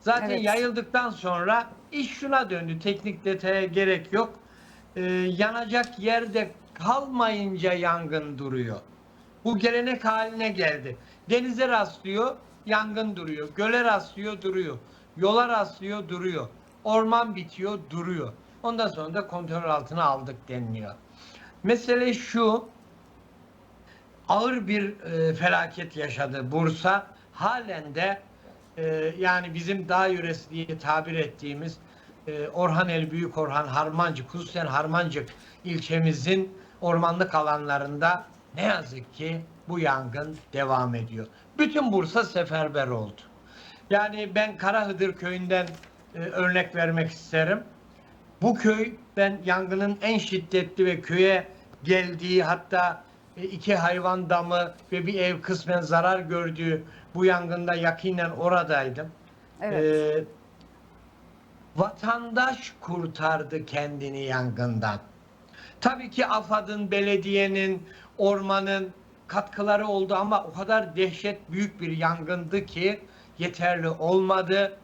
Zaten Evet. yayıldıktan sonra iş şuna döndü. Teknik detaya gerek yok. Ee, yanacak yerde kalmayınca yangın duruyor. Bu gelenek haline geldi. Denize rastlıyor, yangın duruyor. Göle rastlıyor, duruyor. Yola rastlıyor, duruyor. Orman bitiyor, duruyor. Ondan sonra da kontrol altına aldık deniliyor. Mesele şu, ağır bir e, felaket yaşadı Bursa. Halen de e, yani bizim dağ yöresi diye tabir ettiğimiz e, Orhaneli Büyük Orhan Harmancık, hususen Harmancık ilçemizin ormanlık alanlarında ne yazık ki bu yangın devam ediyor. Bütün Bursa seferber oldu. Yani ben Karahıdır köyünden e, örnek vermek isterim. Bu köy ben yangının en şiddetli ve köye geldiği hatta iki hayvan damı ve bir ev kısmen zarar gördüğü bu yangında yakinen oradaydım. Evet. Ee, vatandaş kurtardı kendini yangından. Tabii ki AFAD'ın, belediyenin, ormanın katkıları oldu ama o kadar dehşet büyük bir yangındı ki yeterli olmadı.